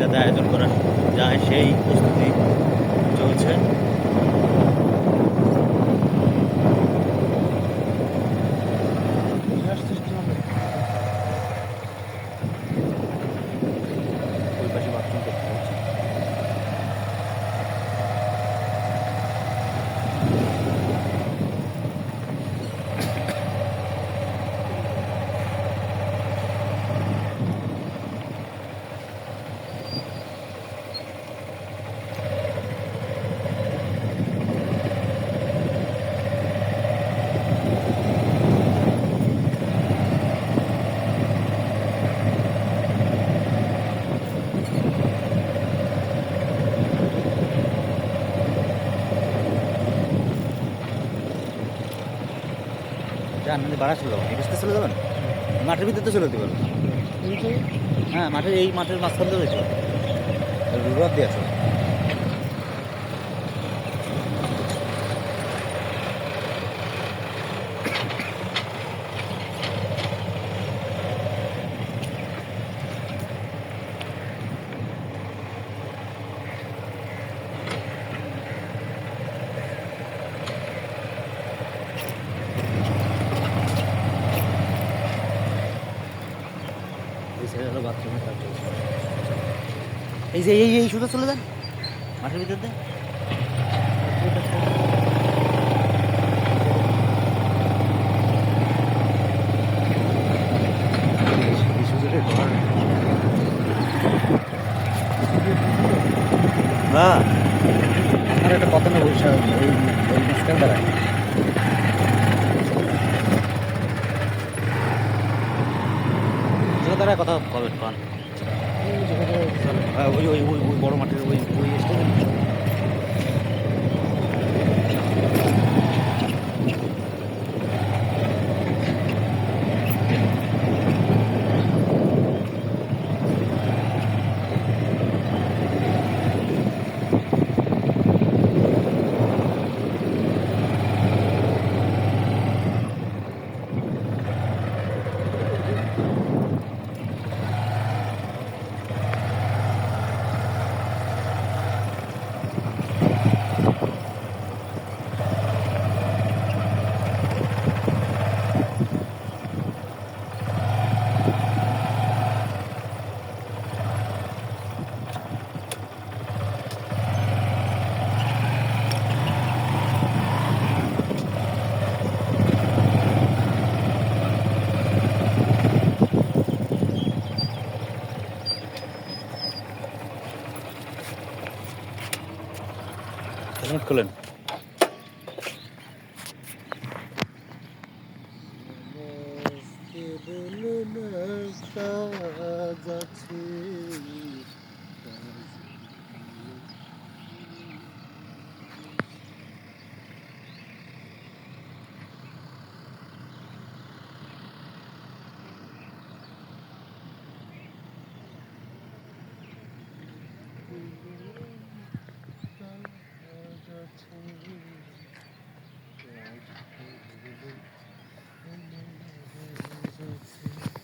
যাতে আয়োজন করা যায় সেই প্রস্তুতি চলছে ওই পাশে বাথরুম করতে হচ্ছে যান মানে বাড়া চলে যাবেন এই রাস্তায় চলে যাবেন মাঠের ভিতরে তো চলে যেতে পারবেন হ্যাঁ মাঠের এই মাঠের মাঝখান দিয়ে হয়েছে পারবেন রোড দিয়ে আছে এই সাইডে হলো বাথরুমের কাজ চলছে। এই যে এই এই শুধু চলে যান মাঠের ভিতর দিয়ে। এই হ্যাঁ। আর একটা কথা না বলছে ওই ওই দাঁড়ায় যেটা কথা কান হ্যাঁ ওই ওই ওই বড় মাঠের ওই ওই স্টেশন খোলেন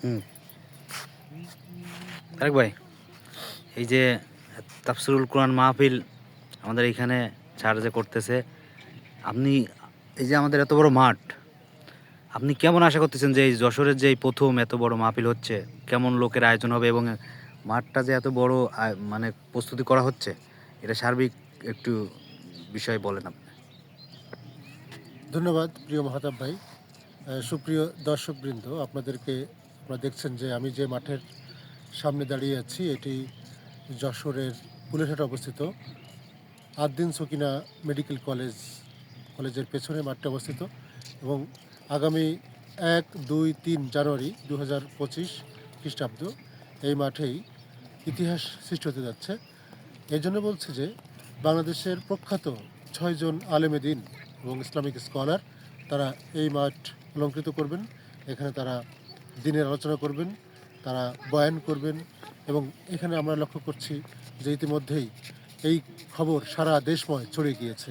হুম। তারেক ভাই, এই যে তাফসিরুল কোরআন মাহফিল আমাদের এইখানে স্যার যে করতেছে, আপনি এই যে আমাদের এত বড় মাঠ, আপনি কেমন আশা করতেছেন যে এই যশোরের যে প্রথম এত বড় মাহফিল হচ্ছে, কেমন লোকের আয়োজন হবে এবং মাঠটা যে এত বড় মানে প্রস্তুতি করা হচ্ছে, এটা সার্বিক একটু বিষয় বলেন আপনি। ধন্যবাদ প্রিয় মহাতাব ভাই। সুপ্রিয় দর্শকবৃন্দ, আপনাদেরকে আপনারা দেখছেন যে আমি যে মাঠের সামনে দাঁড়িয়ে আছি, এটি যশোরের পুলেরহাটে অবস্থিত। আদ্দিন সকিনা মেডিকেল কলেজ, কলেজের পেছনে মাঠটা অবস্থিত এবং আগামী এক, দুই, তিন জানুয়ারি দু হাজার পঁচিশ খ্রিস্টাব্দ এই মাঠেই ইতিহাস সৃষ্টি হতে যাচ্ছে। এই জন্য বলছি যে বাংলাদেশের প্রখ্যাত ছয়জন আলেমে দিন এবং ইসলামিক স্কলার, তারা এই মাঠ অলঙ্কৃত করবেন। এখানে তারা দিনের আলোচনা করবেন, তারা বয়ান করবেন এবং এখানে আমরা লক্ষ্য করছি যে ইতিমধ্যেই এই খবর সারা দেশময় ছড়িয়ে গিয়েছে।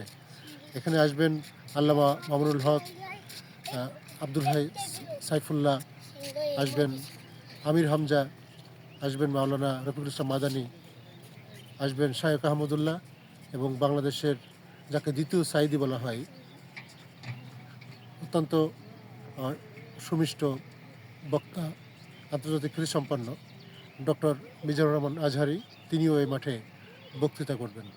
এখানে আসবেন আল্লামা মামুনুল হক আব্দুল হাই সাইফুল্লাহ, আসবেন আমির হামজা, আসবেন মাওলানা রফিকুল ইসলাম মাদানি, আসবেন শায়েক আহমদুল্লাহ এবং বাংলাদেশের যাকে দ্বিতীয় সাইদি বলা হয়। অত্যন্ত সুমিষ্ট বক্তা আন্তর্জাতিক খ্যাতি সম্পন্ন ডক্টর মিজানুর রহমান আজহারি, তিনিও এই মাঠে বক্তৃতা করবেন।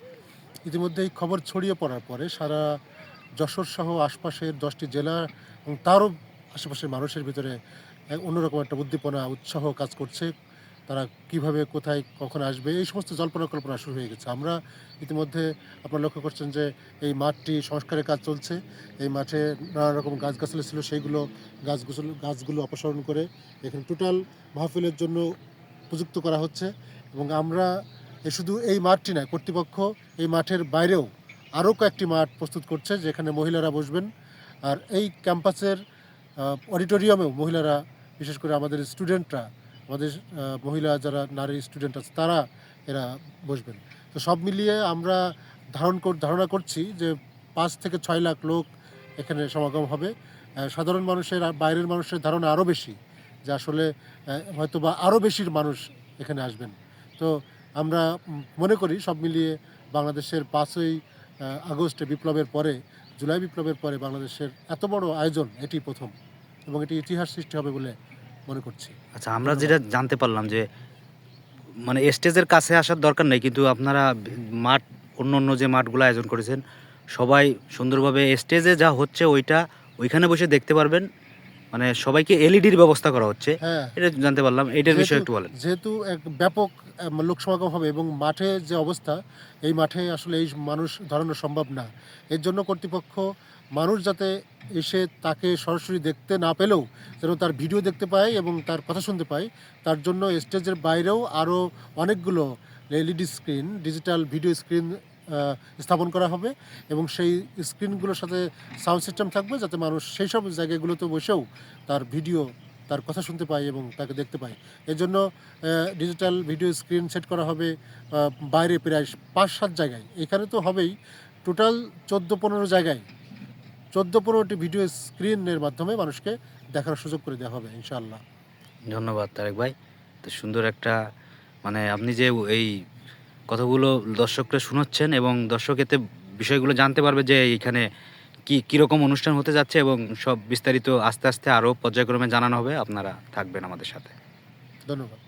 ইতিমধ্যে এই খবর ছড়িয়ে পড়ার পরে সারা যশোর সহ আশপাশের দশটি জেলা এবং তারও আশেপাশের মানুষের ভিতরে অন্যরকম একটা উদ্দীপনা, উৎসাহ কাজ করছে। তারা কীভাবে, কোথায়, কখন আসবে, এই সমস্ত জল্পনা কল্পনা শুরু হয়ে গেছে। আমরা ইতিমধ্যে আপনারা লক্ষ্য করছেন যে এই মাঠটি সংস্কারের কাজ চলছে। এই মাঠে নানা রকম গাছগাছালি ছিল সেইগুলো গাছগুলো গাছগুলো অপসারণ করে এখানে টোটাল মাহফিলের জন্য উপযুক্ত করা হচ্ছে এবং আমরা শুধু এই মাঠটি নয়, কর্তৃপক্ষ এই মাঠের বাইরেও আরও কয়েকটি মাঠ প্রস্তুত করছে, যেখানে মহিলারা বসবেন। আর এই ক্যাম্পাসের অডিটোরিয়ামেও মহিলারা, বিশেষ করে আমাদের স্টুডেন্টরা আমাদের মহিলা যারা নারী স্টুডেন্ট আছে, তারা এরা বসবেন। তো সব মিলিয়ে আমরা ধারণ ধারণা করছি যে পাঁচ থেকে ছয় লাখ লোক এখানে সমাগম হবে। সাধারণ মানুষের বাইরের মানুষের ধারণা আরও বেশি যে আসলে হয়তো বা আরও বেশির মানুষ এখানে আসবেন। তো আমরা মনে করি সব মিলিয়ে বাংলাদেশের পাঁচই আগস্টে বিপ্লবের পরে, জুলাই বিপ্লবের পরে বাংলাদেশের এত বড় আয়োজন এটি প্রথম এবং এটি ইতিহাস সৃষ্টি হবে বলে মনে করছি। আচ্ছা আমরা যেটা জানতে পারলাম যে মানে স্টেজের কাছে আসার দরকার নেই কিন্তু আপনারা মাঠ অন্য অন্য যে মাঠগুলো আয়োজন করেছেন সবাই সুন্দরভাবে স্টেজে যা হচ্ছে ওইটা ওইখানে বসে দেখতে পারবেন। মানে সবাইকে এলইডির ব্যবস্থা করা হচ্ছে। হ্যাঁ। এটা জানতে পারলাম এটার বিষয়ে একটু বলেন। যেহেতু এক ব্যাপক লোক সমাগম হবে এবং মাঠে যে অবস্থা এই মাঠে আসলে এই মানুষ ধরানো সম্ভব না। এর জন্য কর্তৃপক্ষ মানুষ যাতে এসে তাকে সরাসরি দেখতে না পেলেও যেন তার ভিডিও দেখতে পায় এবং তার কথা শুনতে পায়, তার জন্য স্টেজের বাইরেও আরও অনেকগুলো LED screen, digital video screen স্থাপন করা হবে এবং সেই স্ক্রিনগুলোর সাথে সাউন্ড সিস্টেম থাকবে যাতে মানুষ সেই সব জায়গাগুলোতে বসেও তার ভিডিও, তার কথা শুনতে পায় এবং তাকে দেখতে পায়। এর জন্য ডিজিটাল ভিডিও স্ক্রিন সেট করা হবে বাইরে প্রায় পাঁচ সাত জায়গায়। এখানে তো হবেই। টোটাল চোদ্দ পনেরো জায়গায়। চোদ্দ পনেরোটি ভিডিও স্ক্রিনের মাধ্যমে মানুষকে দেখার সুযোগ করে দেওয়া হবে ইনশাআল্লাহ। ধন্যবাদ তারেক ভাই। তো সুন্দর একটা মানে আপনি যে এই কথাগুলো দর্শকরা শোনাচ্ছেন এবং দর্শক এতে বিষয়গুলো জানতে পারবে যে এখানে কি কীরকম অনুষ্ঠান হতে যাচ্ছে এবং সব বিস্তারিত আস্তে আস্তে আরও পর্যায়ক্রমে জানানো হবে আপনারা থাকবেন আমাদের সাথে। ধন্যবাদ।